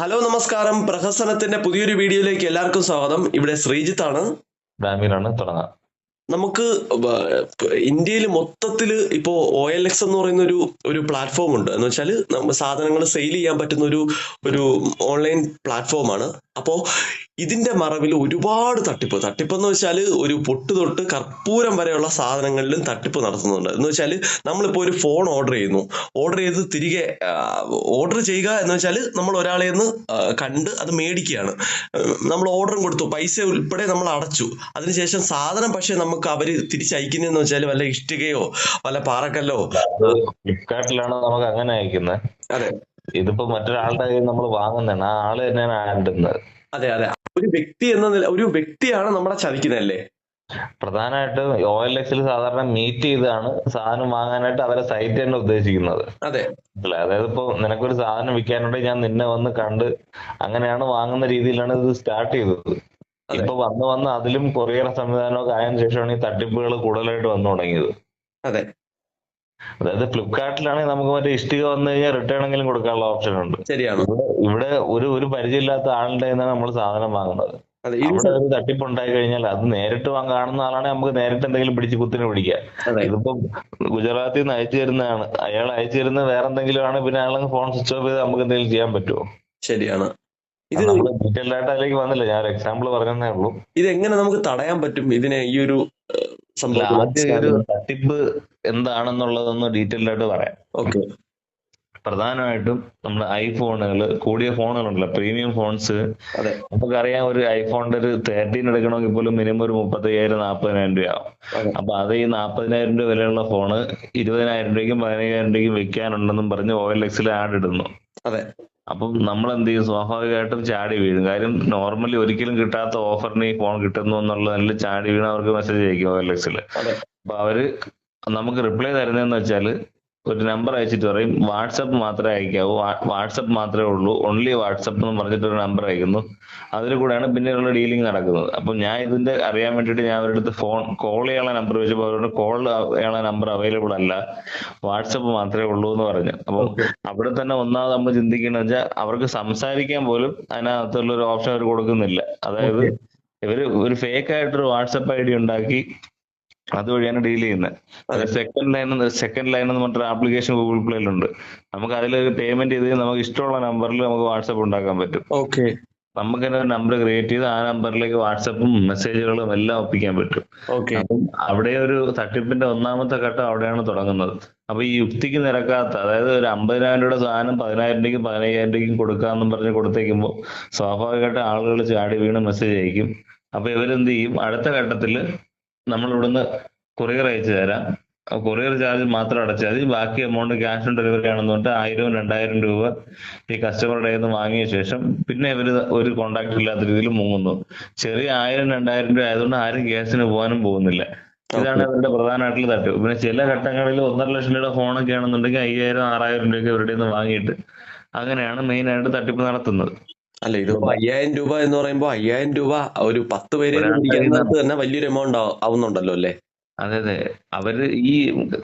Hello നമസ്കാരം. പ്രഹസനത്തിന്റെ പുതിയൊരു വീഡിയോയിലേക്ക് എല്ലാവർക്കും സ്വാഗതം. ഇവിടെ ശ്രീജിത്ത് ആണ് ഡാമിലാണ് തുടങ്ങാം. നമുക്ക് ഇന്ത്യയിൽ മൊത്തത്തിൽ ഇപ്പോ ഒ എൽ എക്സ് എന്ന് പറയുന്ന ഒരു ഒരു പ്ലാറ്റ്ഫോം ഉണ്ട് എന്ന് വെച്ചാൽ സാധനങ്ങൾ സെയിൽ ചെയ്യാൻ പറ്റുന്ന ഒരു ഒരു ഓൺലൈൻ പ്ലാറ്റ്ഫോമാണ്. അപ്പോൾ ഇതിന്റെ മറവിൽ ഒരുപാട് തട്ടിപ്പ്. തട്ടിപ്പ് എന്ന് വെച്ചാൽ ഒരു പൊട്ട് തൊട്ട് കർപ്പൂരം വരെയുള്ള സാധനങ്ങളിലും തട്ടിപ്പ് നടത്തുന്നുണ്ട്. എന്ന് വെച്ചാൽ നമ്മളിപ്പോൾ ഒരു ഫോൺ ഓർഡർ ചെയ്യുന്നു. ഓർഡർ ചെയ്ത് തിരികെ ഓർഡർ ചെയ്യുക എന്ന് വെച്ചാൽ നമ്മൾ ഒരാളെ നിന്ന് കണ്ട് അത് മേടിക്കുകയാണ്. നമ്മൾ ഓർഡറും കൊടുത്തു. പൈസ ഉൾപ്പെടെ നമ്മൾ അടച്ചു. അതിനുശേഷം സാധനം പക്ഷേ നമുക്ക് അവർ തിരിച്ചയക്കുന്നതെന്ന് വെച്ചാൽ വല്ല ഇഷ്ടികയോ വല്ല പാറക്കല്ലോ. ഫ്ലിപ്കാർട്ടിലാണ് നമുക്ക് അങ്ങനെ അയക്കുന്നത്. അതെ. ഇതിപ്പോ മറ്റൊരാളുടെ കയ്യിൽ നമ്മൾ വാങ്ങുന്നതാണ്. ആ ആൾ തന്നെയാണ് ആണ്ടുന്നത് അതെ അതെ. ഒരു വ്യക്തി എന്ന നില ഒരു വ്യക്തിയാണ് നമ്മളെ ചതിക്കുന്നതല്ലേ? പ്രധാനമായിട്ടും ഒ എൽ എക്സിൽ സാധാരണ മീറ്റ് ചെയ്താണ് സാധനം വാങ്ങാനായിട്ട് അവരെ സൈറ്റ് തന്നെ ഉദ്ദേശിക്കുന്നത്. അതെ. അതായത് ഇപ്പൊ നിനക്കൊരു സാധനം വിൽക്കാനുണ്ടെങ്കിൽ ഞാൻ നിന്നെ വന്ന് കണ്ട് അങ്ങനെയാണ് വാങ്ങുന്ന രീതിയിലാണ് ഇത് സ്റ്റാർട്ട് ചെയ്തത്. ഇപ്പൊ വന്ന് വന്ന് അതിലും കൊറിയർ സംവിധാനമൊക്കെ ആയതിനു ശേഷമാണ് ഈ തട്ടിപ്പുകൾ കൂടുതലായിട്ട് വന്നു തുടങ്ങിയത്. അതെ. അതായത് ഫ്ലിപ്കാർട്ടിലാണെങ്കിൽ നമുക്ക് മറ്റേ ഇഷ്ടിക വന്നു കഴിഞ്ഞാൽ റിട്ടേൺ എങ്കിലും കൊടുക്കാനുള്ള ഓപ്ഷൻ ഉണ്ട്. ശരിയാണ്. ഇവിടെ ഒരു ഒരു പരിചയമില്ലാത്ത ആളുടെ നിന്നാണ് നമ്മൾ സാധനം വാങ്ങുന്നത്. അവിടെ ഒരു തട്ടിപ്പുണ്ടായി കഴിഞ്ഞാൽ അത് നേരിട്ട് കാണുന്ന ആളാണെങ്കിൽ നമുക്ക് നേരിട്ട് എന്തെങ്കിലും പിടിച്ച് കുത്തിന് പിടിക്കാം. ഇതിപ്പോ ഗുജറാത്തിൽ നിന്ന് അയച്ചു തരുന്നതാണ്. അയാൾ അയച്ചു തരുന്ന വേറെ എന്തെങ്കിലും ആണ് പിന്നെ അയാൾ ഫോൺ സ്വിച്ച് ഓഫ് ചെയ്ത് നമുക്ക് എന്തെങ്കിലും ചെയ്യാൻ പറ്റുമോ? ശരിയാണ്. ഇത് ഡീറ്റെയിൽ ആയിട്ട് അതിലേക്ക് വന്നില്ല. ഞാൻ എക്സാമ്പിൾ പറഞ്ഞതേ ഉള്ളൂ. ഇത് എങ്ങനെ നമുക്ക് തടയാൻ പറ്റും? ഇതിനെ ഈ ഒരു സംഭവം തട്ടിപ്പ് എന്താണെന്നുള്ളതൊന്ന് ഡീറ്റെയിൽഡ് ആയിട്ട് പറയാം. ഓക്കെ. പ്രധാനമായിട്ടും നമ്മുടെ ഐഫോണുകൾ കൂടിയ ഫോണുകളുണ്ടല്ലോ പ്രീമിയം ഫോൺസ്. നമുക്കറിയാം ഒരു ഐഫോണിന്റെ ഒരു തേർട്ടീൻ എടുക്കണമെങ്കിൽ പോലും മിനിമം ഒരു മുപ്പത്തയ്യായിരം നാൽപ്പതിനായിരം രൂപയാവും. ആവും അപ്പൊ അത് ഈ നാൽപ്പതിനായിരം രൂപ വിലയുള്ള ഫോണ് ഇരുപതിനായിരം രൂപയ്ക്കും പതിനയ്യായിരം രൂപയ്ക്കും വെക്കാനുണ്ടെന്നും പറഞ്ഞ് ഓ എൽ എക്സിൽ ആഡ് ഇടുന്നു. അതെ. അപ്പം നമ്മൾ എന്ത് ചെയ്യും സ്വാഭാവികമായിട്ടും ചാടി വീഴും. കാര്യം നോർമലി ഒരിക്കലും കിട്ടാത്ത ഓഫറിന് ഈ ഫോൺ കിട്ടുന്നു എന്നുള്ള നല്ല ചാടി വീണ് അവർക്ക് മെസ്സേജ് അയക്കും ഒ എൽ എക്സിൽ അപ്പൊ അവർ നമുക്ക് റിപ്ലൈ തരുന്നതെന്ന് വെച്ചാൽ ഒരു നമ്പർ അയച്ചിട്ട് പറയും വാട്സപ്പ് മാത്രമേ അയക്കാവൂ വാട്സപ്പ് മാത്രമേ ഉള്ളൂ ഓൺലി വാട്സപ്പ് എന്ന് പറഞ്ഞിട്ട് ഒരു നമ്പർ അയക്കുന്നു. അതിൽ കൂടെയാണ് പിന്നീടുള്ള ഡീലിംഗ് നടക്കുന്നത്. അപ്പൊ ഞാൻ ഇതിന്റെ അറിയാൻ വേണ്ടിയിട്ട് ഞാൻ അവരുടെ അടുത്ത് ഫോൺ കോൾ ചെയ്യാനുള്ള നമ്പർ ചോദിച്ചപ്പോൾ അവരോട് കോൾ ചെയ്യാനുള്ള നമ്പർ അവൈലബിൾ അല്ല. വാട്സപ്പ് മാത്രമേ ഉള്ളൂ എന്ന് പറഞ്ഞു. അപ്പം അവിടെ തന്നെ ഒന്നാമത് നമ്മൾ ചിന്തിക്കുന്നത് വെച്ചാൽ അവർക്ക് സംസാരിക്കാൻ പോലും അതിനകത്തുള്ള ഒരു ഓപ്ഷൻ അവർ കൊടുക്കുന്നില്ല. അതായത് ഇവർ ഒരു ഫേക്ക് ആയിട്ടൊരു വാട്സപ്പ് ഐ ഡി ഉണ്ടാക്കി അതുവഴിയാണ് ഡീൽ ചെയ്യുന്നത്. സെക്കൻഡ് ലൈൻ സെക്കൻഡ് ലൈൻ എന്ന് പറഞ്ഞിട്ട് ആപ്ലിക്കേഷൻ ഗൂഗിൾ പ്ലേയിലുണ്ട് നമുക്ക് അതിൽ പേയ്മെന്റ് ചെയ്ത് നമുക്ക് ഇഷ്ടമുള്ള നമ്പറിൽ നമുക്ക് വാട്സപ്പ് ഉണ്ടാക്കാൻ പറ്റും. ഓക്കെ നമുക്ക് തന്നെ ഒരു നമ്പർ ക്രിയേറ്റ് ചെയ്ത് ആ നമ്പറിലേക്ക് വാട്സപ്പും മെസ്സേജുകളും എല്ലാം ഒപ്പിക്കാൻ പറ്റും. ഓക്കെ അപ്പം അവിടെ ഒരു തട്ടിപ്പിന്റെ ഒന്നാമത്തെ ഘട്ടം അവിടെയാണ് തുടങ്ങുന്നത്. അപ്പൊ ഈ യുക്തിക്ക് നിരക്കാത്ത അതായത് ഒരു അമ്പതിനായിരം രൂപയുടെ സാധനം പതിനായിരം രൂപയ്ക്കും പതിനയ്യായിരം രൂപയ്ക്കും കൊടുക്കാന്നും പറഞ്ഞ് കൊടുത്തേക്കുമ്പോൾ സ്വാഭാവികമായിട്ട് ആളുകൾ ചാടി വീണ് മെസ്സേജ് അയക്കും. അപ്പൊ ഇവരെന്ത് ചെയ്യും? അടുത്ത ഘട്ടത്തിൽ നമ്മൾ ഇവിടുന്ന് കൊറിയർ അയച്ചു തരാം. കൊറിയർ ചാർജ് മാത്രം അടച്ചാൽ മതി. ബാക്കി എമൗണ്ട് ക്യാഷ് ഓൺ ഡെലിവറി ആണെന്ന് പറഞ്ഞിട്ട് ആയിരവും രണ്ടായിരം രൂപ ഈ കസ്റ്റമറുടെ നിന്ന് വാങ്ങിയ ശേഷം പിന്നെ ഇവർ ഒരു കോണ്ടാക്ട് ഇല്ലാത്ത രീതിയിൽ മുങ്ങുന്നു. ചെറിയ ആയിരം രണ്ടായിരം രൂപ ആയതുകൊണ്ട് ആരും ഗ്യാസിന് പോകാനും പോകുന്നില്ല. ഇതാണ് ഇവരുടെ പ്രധാനമായിട്ടുള്ള തട്ടിപ്പ്. പിന്നെ ചില ഘട്ടങ്ങളിൽ ഒന്നര ലക്ഷം രൂപയുടെ ഫോണൊക്കെ ആണെന്നുണ്ടെങ്കിൽ അയ്യായിരം ആറായിരം രൂപയൊക്കെ ഇവരുടെ നിന്ന് വാങ്ങിയിട്ട് അങ്ങനെയാണ് മെയിൻ ആയിട്ട് തട്ടിപ്പ് നടത്തുന്നത്. അല്ല ഇതിപ്പോ അയ്യായിരം രൂപ എന്ന് പറയുമ്പോ അയ്യായിരം രൂപ ഒരു പത്ത് പേര് ഒരാളുടെ തന്നെ വലിയൊരു എമൗണ്ട് ആവുന്നുണ്ടല്ലോ അല്ലേ? അതെ അതെ. അവർ ഈ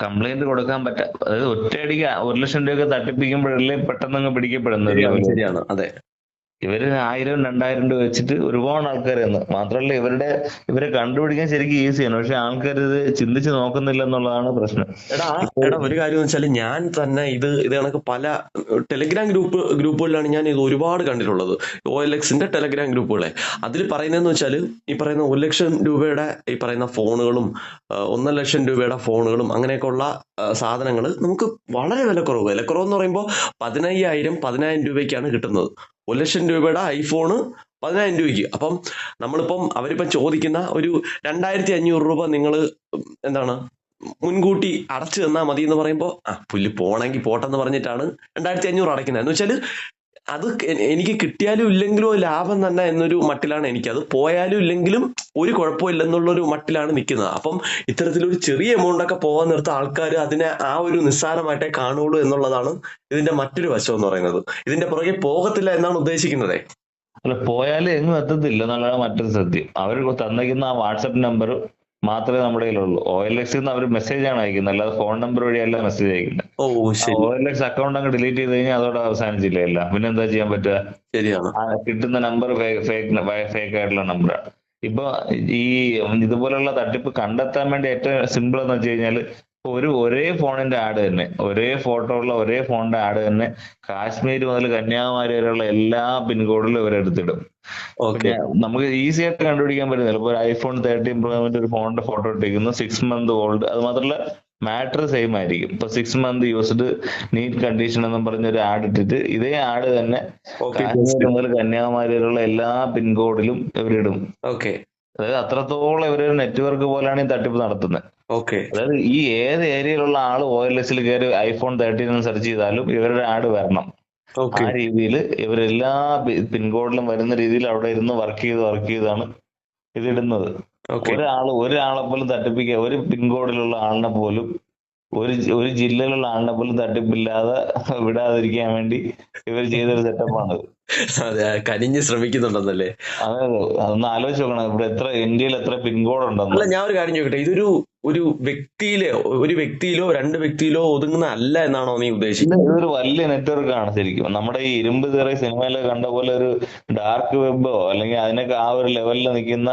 കംപ്ലൈന്റ് കൊടുക്കാൻ പറ്റ അതായത് ഒറ്റയടിക്ക് ഒരു ലക്ഷം രൂപയൊക്കെ തട്ടിപ്പിക്കുമ്പോഴല്ലേ പെട്ടെന്ന് അങ്ങ് പിടിക്കപ്പെടുന്നത് ശരിയാണ്. അതെ. ഇവർ ആയിരം രണ്ടായിരം രൂപ വെച്ചിട്ട് ഒരുപാട് ആൾക്കാർ എന്ന് മാത്രമല്ല ഇവരുടെ ഇവരെ കണ്ടുപിടിക്കാൻ ശരിക്കും ഈസിയാണ് പക്ഷെ ആൾക്കാർ ഇത് ചിന്തിച്ച് നോക്കുന്നില്ല എന്നുള്ളതാണ് പ്രശ്നം. എടാ എടാ ഒരു കാര്യം വെച്ചാൽ ഞാൻ തന്നെ ഇത് ഇത് കണക്ക് പല ടെലിഗ്രാം ഗ്രൂപ്പ് ഗ്രൂപ്പുകളിലാണ് ഞാൻ ഇത് ഒരുപാട് കണ്ടിട്ടുള്ളത്. ഒ എൽ എക്സിന്റെ ടെലിഗ്രാം ഗ്രൂപ്പുകളെ. അതിൽ പറയുന്നതെന്ന് വെച്ചാൽ ഈ പറയുന്ന ഒരു ലക്ഷം രൂപയുടെ ഈ പറയുന്ന ഫോണുകളും ഒന്നര ലക്ഷം രൂപയുടെ ഫോണുകളും അങ്ങനെയൊക്കെയുള്ള സാധനങ്ങൾ നമുക്ക് വളരെ വിലക്കുറവ്. വിലക്കുറവ് എന്ന് പറയുമ്പോൾ പതിനയ്യായിരം പതിനായിരം രൂപയ്ക്കാണ് കിട്ടുന്നത്. ഒരു ലക്ഷം രൂപയുടെ ഐഫോണ് പതിനായിരം രൂപയ്ക്ക്. അപ്പം നമ്മളിപ്പം അവരിപ്പം ചോദിക്കുന്ന ഒരു രണ്ടായിരത്തി അഞ്ഞൂറ് രൂപ നിങ്ങൾ എന്താണ് മുൻകൂട്ടി അടച്ചു തന്നാൽ മതി എന്ന് പറയുമ്പോൾ ആ പുല്ല് പോണെങ്കിൽ പോട്ടെന്ന് പറഞ്ഞിട്ടാണ് രണ്ടായിരത്തി അഞ്ഞൂറ് അടയ്ക്കുന്നത്. എന്ന് വെച്ചാൽ അത് എനിക്ക് കിട്ടിയാലും ഇല്ലെങ്കിലും ലാഭം തന്നെ എന്നൊരു മട്ടിലാണ് എനിക്ക് അത് പോയാലും ഇല്ലെങ്കിലും ഒരു കുഴപ്പമില്ല എന്നുള്ളൊരു മട്ടിലാണ് നിൽക്കുന്നത്. അപ്പം ഇത്തരത്തിലൊരു ചെറിയ എമൗണ്ട് ഒക്കെ പോകാൻ നിർത്ത ആൾക്കാർ അതിനെ ആ ഒരു നിസ്സാരമായിട്ടേ കാണുള്ളൂ എന്നുള്ളതാണ് ഇതിന്റെ മറ്റൊരു വശം എന്ന് പറയുന്നത്. ഇതിന്റെ പുറകെ പോകത്തില്ല എന്നാണ് ഉദ്ദേശിക്കുന്നത്. അല്ല പോയാലും എങ്ങും എത്തത്തില്ല എന്നുള്ളതാണ് മറ്റൊരു സത്യം. അവർ തന്നിരിക്കുന്ന ആ വാട്സപ്പ് നമ്പർ മാത്രമേ നമ്മുടെ കയ്യിലുള്ളൂ. ഒ എൽ എക്സിൽ നിന്ന് അവർ മെസ്സേജ് ആണ് അയക്കുന്നത്. അല്ലാതെ ഫോൺ നമ്പർ വഴിയല്ല മെസ്സേജ് അയക്കുന്നത്. ഒ എൽ എക്സ് അക്കൗണ്ട് അങ്ങ് ഡിലീറ്റ് ചെയ്ത് കഴിഞ്ഞാൽ അതോടെ അവസാനിച്ചില്ല എല്ലാം? പിന്നെ എന്താ ചെയ്യാൻ പറ്റുക? ശരിയാണ്. കിട്ടുന്ന നമ്പർ ഫേക്ക് ഫേക്ക് ആയിട്ടുള്ള നമ്പറാണ് ഇപ്പൊ ഈ ഇതുപോലുള്ള തട്ടിപ്പ് കണ്ടെത്താൻ വേണ്ടി ഏറ്റവും സിമ്പിൾ എന്ന് വെച്ച് കഴിഞ്ഞാൽ ഒരു ഒരേ ഫോണിന്റെ ആഡ് തന്നെ. ഒരേ ഫോട്ടോ ഉള്ള ഒരേ ഫോണിന്റെ ആഡ് തന്നെ. കാശ്മീർ മുതൽ കന്യാകുമാരി വരെയുള്ള എല്ലാ പിൻകോഡിലും ഇവരെടുത്തിടും ഓക്കെ നമുക്ക് ഈസി ആയിട്ട് കണ്ടുപിടിക്കാൻ പറ്റുന്നില്ല ഇപ്പൊ ഒരു ഐഫോൺ തേർട്ടീൻ പ്രോമിന്റെ ഒരു ഫോണിന്റെ ഫോട്ടോ ഇട്ടിരിക്കുന്നു. സിക്സ് മന്ത് ഓൾഡ് അത് മാത്രമല്ല മാറ്റർ സെയിം ആയിരിക്കും. ഇപ്പൊ six month used neat condition എന്നും പറഞ്ഞ ഒരു ആഡ് ഇട്ടിട്ട് ഇതേ ആഡ് തന്നെ മുതൽ കന്യാകുമാരി വരെയുള്ള എല്ലാ പിൻകോഡിലും ഇവരിടും. ഓക്കെ അതായത് അത്രത്തോളം ഇവരൊരു നെറ്റ്വർക്ക് പോലെയാണ് ഈ തട്ടിപ്പ് നടത്തുന്നത് ഓക്കെ. അതായത് ഈ ഏത് ഏരിയയിലുള്ള ആൾ ഒ എൽ എസിൽ കയറി ഐഫോൺ തേർട്ടീൻ സെർച്ച് ചെയ്താലും ഇവരുടെ ആഡ് വരണം. ആ രീതിയിൽ ഇവരെല്ലാ പിൻകോഡിലും വരുന്ന രീതിയിൽ അവിടെ ഇരുന്ന് വർക്ക് ചെയ്ത് വർക്ക് ചെയ്താണ് ഇതിടുന്നത്. ഒരാൾ ഒരാൾ ഒരാളെ പോലും തട്ടിപ്പിക്കുക ഒരു പിൻകോഡിലുള്ള ആളിനെ പോലും ഒരു ഒരു ജില്ലയിലുള്ള ആളിനെ പോലും തട്ടിപ്പില്ലാതെ വിടാതിരിക്കാൻ വേണ്ടി ഇവർ ചെയ്തൊരു സെറ്റപ്പാണ് അതെ കനിഞ്ഞ് ശ്രമിക്കുന്നുണ്ടെന്നല്ലേ? അതെ അതൊന്ന് ആലോചിച്ച് നോക്കണം. ഇവിടെ എത്ര ഇന്ത്യയിൽ എത്ര പിൻകോഡ് ഉണ്ടെന്ന് അല്ല ഞാൻ ഒരു കാര്യം ചോദിക്കട്ടെ. ഇതൊരു ഒരു വ്യക്തിയിലെ ഒരു വ്യക്തിയിലോ രണ്ട് വ്യക്തിയിലോ ഒതുങ്ങുന്ന അല്ല എന്നാണോ നീ ഉദ്ദേശിക്കുന്നത്? ഇതൊരു വലിയ നെറ്റ്വർക്ക് ആണ് ശരിക്കും. നമ്മുടെ ഈ ഇരുമ്പ് തീറെ സിനിമയിലൊക്കെ കണ്ട പോലെ ഒരു ഡാർക്ക് വെബോ അല്ലെങ്കിൽ അതിനൊക്കെ ആ ഒരു ലെവലിൽ നിൽക്കുന്ന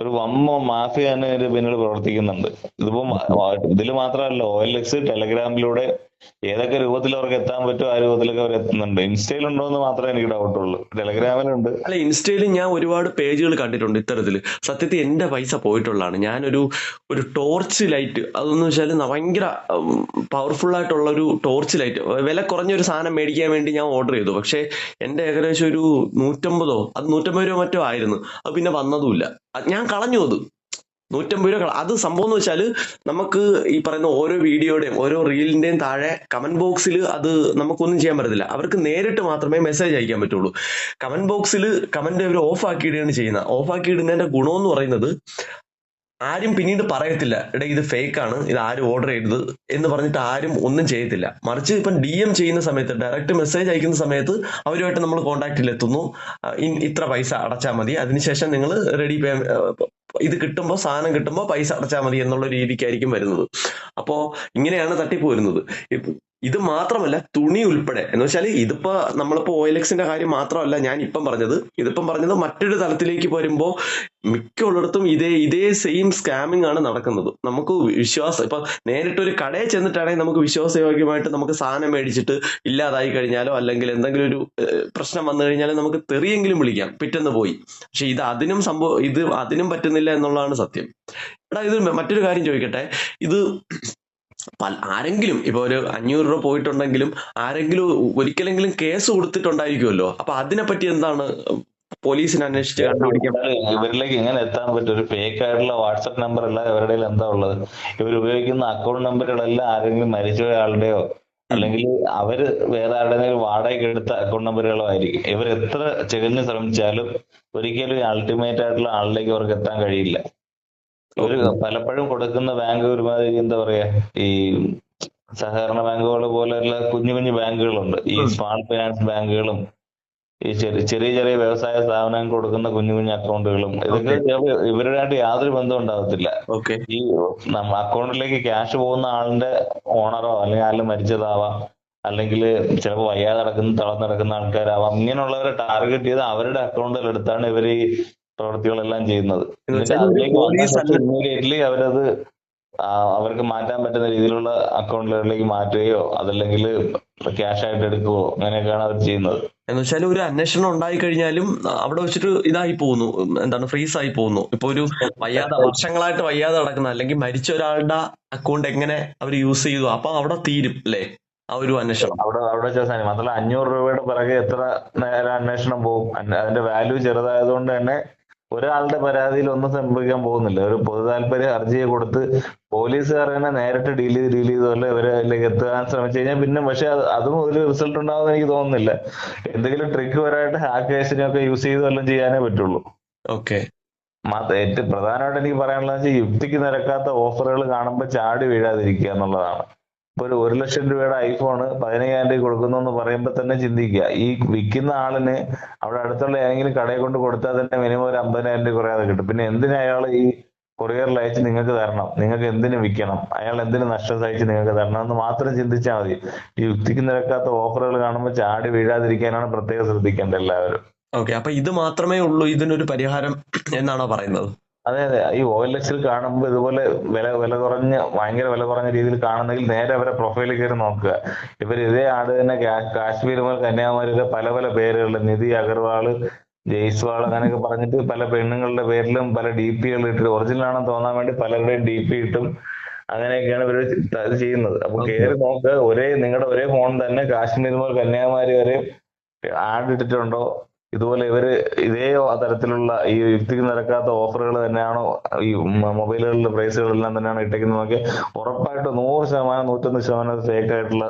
ഒരു വമ്മ മാഫിയ തന്നെ ഇതിന് പിന്നിൽ പ്രവർത്തിക്കുന്നുണ്ട്. ഇതിപ്പോ ഇതിൽ മാത്രമല്ല ഒ എൽ എക്സ് ടെലഗ്രാമിലൂടെ ഏതൊക്കെ രൂപത്തിൽ അവർക്ക് എത്താൻ പറ്റുമോ ആ രൂപത്തിലൊക്കെ അവർ എത്തുന്നുണ്ട്. ഇൻസ്റ്റയിൽ ഉണ്ടോ എന്ന് മാത്രമേ എനിക്ക് ഡൗട്ട് ഉള്ളൂ. ടെലഗ്രാമിലുണ്ട്. അല്ല ഇൻസ്റ്റയിൽ ഞാൻ ഒരുപാട് പേജുകൾ കണ്ടിട്ടുണ്ട് ഇത്തരത്തിൽ. സത്യത്തിൽ എന്റെ പൈസ പോയിട്ടുള്ളതാണ്. ഞാനൊരു ഒരു ടോർച്ച് ലൈറ്റ് അതെന്ന് വെച്ചാൽ ഭയങ്കര പവർഫുൾ ആയിട്ടുള്ള ഒരു ടോർച്ച് ലൈറ്റ് വില കുറഞ്ഞ ഒരു സാധനം മേടിക്കാൻ വേണ്ടി ഞാൻ ഓർഡർ ചെയ്തു. പക്ഷേ എന്റെ ഏകദേശം ഒരു നൂറ്റമ്പതോ അത് നൂറ്റമ്പത് രൂപ മറ്റോ ആയിരുന്നു. അത് പിന്നെ വന്നതുമില്ല. ഞാൻ കളഞ്ഞു അത്. നൂറ്റമ്പത് രൂപ അത് സംഭവം എന്ന് വെച്ചാൽ നമുക്ക് ഈ പറയുന്ന ഓരോ വീഡിയോയുടെയും ഓരോ റീലിന്റെയും താഴെ കമന്റ് ബോക്സിൽ അത് നമുക്കൊന്നും ചെയ്യാൻ പറ്റത്തില്ല. അവർക്ക് നേരിട്ട് മാത്രമേ മെസ്സേജ് അയക്കാൻ പറ്റുള്ളൂ. കമന്റ് ബോക്സിൽ കമന്റ് അവർ ഓഫ് ആക്കിയിടുകയാണ് ചെയ്യുന്നത്. ഓഫ് ആക്കിയിടുന്നതിന്റെ ഗുണം എന്ന് പറയുന്നത് ആരും പിന്നീട് പറയത്തില്ല എടാ ഇത് ഫേക്ക് ആണ് ഇത് ആരും ഓർഡർ ചെയ്തത് എന്ന് പറഞ്ഞിട്ട് ആരും ഒന്നും ചെയ്യത്തില്ല. മറിച്ച് ഇപ്പം ഡി എം ചെയ്യുന്ന സമയത്ത് ഡയറക്റ്റ് മെസ്സേജ് അയക്കുന്ന സമയത്ത് അവരുമായിട്ട് നമ്മൾ കോൺടാക്റ്റിൽ എത്തുന്നു. ഇത്ര പൈസ അടച്ചാൽ മതി. അതിനുശേഷം നിങ്ങൾ റെഡി പേ ഇത് കിട്ടുമ്പോൾ സാധനം കിട്ടുമ്പോൾ പൈസ അടച്ചാൽ മതി എന്നുള്ള രീതിക്കായിരിക്കും വരുന്നത്. അപ്പോൾ ഇങ്ങനെയാണ് തട്ടിപ്പ് വരുന്നത്. ഇത് മാത്രമല്ല തുണി ഉൾപ്പെടെ. എന്ന് വെച്ചാൽ ഇതിപ്പോ നമ്മളിപ്പോ ഓയിലെക്സിന്റെ കാര്യം മാത്രമല്ല ഞാൻ ഇപ്പം പറഞ്ഞത്. ഇതിപ്പം പറഞ്ഞത് മറ്റൊരു തലത്തിലേക്ക് വരുമ്പോൾ മിക്ക ഉള്ളിടത്തും ഇതേ ഇതേ സെയിം സ്കാമിംഗ് ആണ് നടക്കുന്നത്. നമുക്ക് വിശ്വാസം ഇപ്പൊ നേരിട്ട് ഒരു കടയിൽ ചെന്നിട്ടാണെങ്കിൽ നമുക്ക് വിശ്വാസയോഗ്യമായിട്ട് നമുക്ക് സാധനം മേടിച്ചിട്ട് ഇല്ലാതായി കഴിഞ്ഞാലോ അല്ലെങ്കിൽ എന്തെങ്കിലും ഒരു പ്രശ്നം വന്നു കഴിഞ്ഞാലും നമുക്ക് തെറിയെങ്കിലും വിളിക്കാം. പിറ്റെന്ന് പോയി. പക്ഷെ ഇത് അതിനും സംഭവം ഇത് അതിനും പറ്റുന്നില്ല എന്നുള്ളതാണ് സത്യം. എടാ ഇത് മറ്റൊരു കാര്യം ചോദിക്കട്ടെ. ഇത് ആരെങ്കിലും ഇപ്പൊ ഒരു അഞ്ഞൂറ് രൂപ പോയിട്ടുണ്ടെങ്കിലും ആരെങ്കിലും ഒരിക്കലെങ്കിലും കേസ് കൊടുത്തിട്ടുണ്ടായിരിക്കുമല്ലോ. അപ്പൊ അതിനെപ്പറ്റി എന്താണ് പോലീസിന് അന്വേഷിച്ച് കണ്ടുപിടിക്കാൻ ഇവരിലേക്ക് എങ്ങനെ എത്താൻ പറ്റും? ഒരു ഫേക്ക് ആയിട്ടുള്ള വാട്സപ്പ് നമ്പർ അല്ല ഇവരുടെ എന്താ ഉള്ളത്? ഇവർ ഉപയോഗിക്കുന്ന അക്കൗണ്ട് നമ്പറുകളെല്ലാം ആരെങ്കിലും മരിച്ച ആളുടെയോ അല്ലെങ്കിൽ അവർ വേറെ ആരുടെയെങ്കിലും വാടകയ്ക്ക് എടുത്ത അക്കൗണ്ട് നമ്പറുകളോ ആയിരിക്കും. ഇവർ എത്ര ചെകഞ്ഞ് ശ്രമിച്ചാലും ഒരിക്കലും അൾട്ടിമേറ്റ് ആയിട്ടുള്ള ആളിലേക്ക് അവർക്ക് എത്താൻ കഴിയില്ല. ഒരു പലപ്പോഴും കൊടുക്കുന്ന ബാങ്ക് ഒരുമാതിരി എന്താ പറയാ ഈ സഹകരണ ബാങ്കുകൾ പോലെയുള്ള കുഞ്ഞു കുഞ്ഞു ബാങ്കുകളുണ്ട്. ഈ സ്മാൾ ഫിനാൻസ് ബാങ്കുകളും ഈ ചെറിയ ചെറിയ ചെറിയ വ്യവസായ സ്ഥാപനം കൊടുക്കുന്ന കുഞ്ഞു കുഞ്ഞു അക്കൗണ്ടുകളും ഇതൊക്കെ ഇവരുമായിട്ട് യാതൊരു ബന്ധവും ഉണ്ടാവത്തില്ല ഓക്കെ. ഈ നമ്മ അക്കൗണ്ടിലേക്ക് ക്യാഷ് പോകുന്ന ആളിന്റെ ഓണറോ അല്ലെങ്കിൽ ആരും മരിച്ചതാവാം അല്ലെങ്കിൽ ചിലപ്പോൾ വയ്യാതെ നടക്കുന്ന തളർന്നു നടക്കുന്ന ആൾക്കാരാവാം ഇങ്ങനെയുള്ളവരെ ടാർഗറ്റ് ചെയ്ത് അവരുടെ അക്കൗണ്ടുകൾ എടുത്താണ് ഇവർ ഈ പ്രവൃത്തികളെല്ലാം ചെയ്യുന്നത്. ഇമ്മീഡിയറ്റ്ലി അവരത് അവർക്ക് മാറ്റാൻ പറ്റുന്ന രീതിയിലുള്ള അക്കൗണ്ടുകളിലേക്ക് മാറ്റുകയോ അതല്ലെങ്കിൽ ക്യാഷ് ആയിട്ട് എടുക്കുകയോ അങ്ങനെയൊക്കെയാണ് അവർ ചെയ്യുന്നത്. എന്ന് വെച്ചാൽ ഒരു അന്വേഷണം ഉണ്ടായി കഴിഞ്ഞാലും അവിടെ വെച്ചിട്ട് ഇതായി പോകുന്നു. എന്താണ് ഫ്രീസ് ആയി പോകുന്നു. ഇപ്പൊ ഒരു വയ്യാതെ വർഷങ്ങളായിട്ട് വയ്യാതെ നടക്കുന്ന അല്ലെങ്കിൽ മരിച്ച ഒരാളുടെ അക്കൗണ്ട് എങ്ങനെ അവർ യൂസ് ചെയ്തു അപ്പൊ അവിടെ തീരും അല്ലേ? ആ ഒരു അന്വേഷണം. അവിടെ അവിടെ അവസാനിക്കും മാത്രമല്ല അഞ്ഞൂറ് രൂപയുടെ പിറകെ എത്ര നേരം അന്വേഷണം പോകും. അതിന്റെ വാല്യൂ ചെറുതായതുകൊണ്ട് തന്നെ ഒരാളുടെ പരാതിയിൽ ഒന്നും സംഭവിക്കാൻ പോകുന്നില്ല. ഒരു പൊതു താല്പര്യ ഹർജിയെ കൊടുത്ത് പോലീസുകാർ തന്നെ നേരിട്ട് ഡീൽ ചെയ്ത് ഡീൽ ചെയ്തപോലെ ഇവരെ അതിലേക്ക് എത്താൻ ശ്രമിച്ചു കഴിഞ്ഞാൽ പിന്നെ പക്ഷെ അത് ഒരു റിസൾട്ട് ഉണ്ടാവുമെന്ന് എനിക്ക് തോന്നുന്നില്ല. എന്തെങ്കിലും ട്രിക്ക് വരായിട്ട് ഹാക്കേഴ്സിനെയൊക്കെ യൂസ് ചെയ്ത് വല്ലതും ചെയ്യാനേ പറ്റുള്ളൂ. ഓക്കെ ഏറ്റവും പ്രധാനമായിട്ട് എനിക്ക് പറയാനുള്ളത് വെച്ചാൽ യുക്തിക്ക് നിരക്കാത്ത ഓഫറുകൾ കാണുമ്പോൾ ചാടി വീഴാതിരിക്കുക എന്നുള്ളതാണ്. ഇപ്പൊ ഒരു ഒരു ലക്ഷം രൂപയുടെ ഐഫോണ് പതിനയ്യായിരം രൂപ കൊടുക്കുന്നു എന്ന് പറയുമ്പോൾ തന്നെ ചിന്തിക്കുക. ഈ വിൽക്കുന്ന ആളിന് അവിടെ അടുത്തുള്ള ഏതെങ്കിലും കടയിൽ കൊണ്ട് കൊടുത്താൽ തന്നെ മിനിമം ഒരു അമ്പതിനായിരം രൂപ കുറയാതെ കിട്ടും. പിന്നെ എന്തിനാ അയാൾ ഈ കൊറിയറിൽ അയച്ച് നിങ്ങൾക്ക് തരണം? നിങ്ങൾക്ക് എന്തിനു വിൽക്കണം? അയാൾ എന്തിനു നഷ്ടം സഹിച്ച് നിങ്ങൾക്ക് തരണം? എന്ന് മാത്രം ചിന്തിച്ചാൽ മതി. യുക്തിക്ക് നിരക്കാത്ത ഓഫറുകൾ കാണുമ്പോൾ ചാടി വീഴാതിരിക്കാനാണ് പ്രത്യേകം ശ്രദ്ധിക്കേണ്ടത് എല്ലാവരും. ഓക്കെ. അപ്പൊ ഇത് മാത്രമേ ഉള്ളൂ ഇതിനൊരു പരിഹാരം എന്നാണോ പറയുന്നത്? അതെ അതെ. ഈ ഒ എൽ എക്സിൽ കാണുമ്പോൾ ഇതുപോലെ വില വില കുറഞ്ഞ ഭയങ്കര വില കുറഞ്ഞ രീതിയിൽ കാണുന്നെങ്കിൽ നേരെ അവരെ പ്രൊഫൈലിൽ കയറി നോക്കുക. ഇവർ ഇതേ ആട് തന്നെ കാശ്മീർ മുതൽ കന്യാകുമാരിയിലെ പല പല പേരുകളിൽ നിധി അഗർവാൾ ജയ്സ്വാൾ അങ്ങനെയൊക്കെ പറഞ്ഞിട്ട് പല പെണ്ണുങ്ങളുടെ പേരിലും പല ഡി പികൾ ഇട്ടിട്ട് ഒറിജിനൽ ആണെന്ന് തോന്നാൻ വേണ്ടി പലരുടെയും ഡി പി ഇട്ടും അങ്ങനെയൊക്കെയാണ് ഇവർ ചെയ്യുന്നത്. അപ്പൊ. കയറി നോക്കുക ഒരേ നിങ്ങളുടെ ഒരേ ഫോൺ തന്നെ കാശ്മീർ മുതൽ കന്യാകുമാരി വരെ ആഡ് ഇട്ടിട്ടുണ്ടോ? ഇതുപോലെ ഇവർ ഇതേ തരത്തിലുള്ള ഈ യുക്തിക്ക് നിരക്കാത്ത ഓഫറുകൾ തന്നെയാണോ ഈ മൊബൈലുകളിലെ പ്രൈസുകളെല്ലാം തന്നെയാണ് ഇട്ടേക്കുന്നത് നോക്കി ഉറപ്പായിട്ട് നൂറ് ശതമാനം നൂറ്റൊന്ന് ശതമാനം ഫേക്ക് ആയിട്ടുള്ള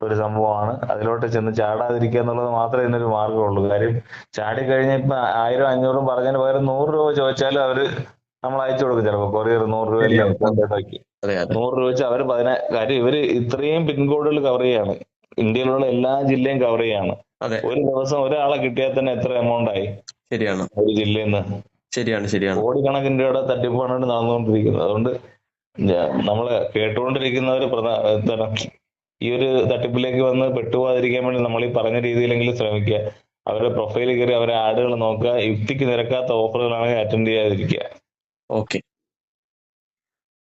ഒരു സംഭവമാണ്. അതിലോട്ട് ചെന്ന് ചാടാതിരിക്കുക എന്നുള്ളത് മാത്രമേ ഇതിനൊരു മാർഗമുള്ളൂ കാര്യം ചാടി കഴിഞ്ഞ ഇപ്പൊ ആയിരം അഞ്ഞൂറും പറഞ്ഞതിന് പകരം നൂറ് രൂപ ചോദിച്ചാലും അവർ നമ്മൾ അയച്ചു കൊടുക്കും ചിലപ്പോ. കൊറിയർ നൂറ് രൂപ നൂറ് രൂപ വെച്ച് അവർ പതിനാ കാര്യം ഇവർ ഇത്രയും പിൻകോഡുകൾ കവർ ചെയ്യാണ്. ഇന്ത്യയിലുള്ള എല്ലാ ജില്ലയും കവർ ചെയ്യാണ്. ഒരു ദിവസം ഒരാളെ കിട്ടിയാൽ തന്നെ എത്ര എമൗണ്ട് ആയി? ശരിയാണ്. ഒരു ജില്ലയിൽ നിന്ന് ശരിയാണ് ശരിയാണ്. കോടിക്കണക്കിന് രൂപയുടെ തട്ടിപ്പാണ് നടന്നുകൊണ്ടിരിക്കുന്നത്. അതുകൊണ്ട് നമ്മൾ കേട്ടുകൊണ്ടിരിക്കുന്നവര് പ്രധാ എന്താണ് ഈ ഒരു തട്ടിപ്പിലേക്ക് വന്ന് പെട്ടുപോകാതിരിക്കാൻ വേണ്ടി നമ്മൾ ഈ പറഞ്ഞ രീതിയിലെങ്കിലും ശ്രമിക്കുക. അവരുടെ പ്രൊഫൈൽ കയറി അവരെ ആഡുകൾ നോക്കുക. യുക്തിക്ക് നിരക്കാത്ത ഓഫറുകളാണെങ്കിൽ അറ്റൻഡ് ചെയ്യാതിരിക്കുക. ഓക്കെ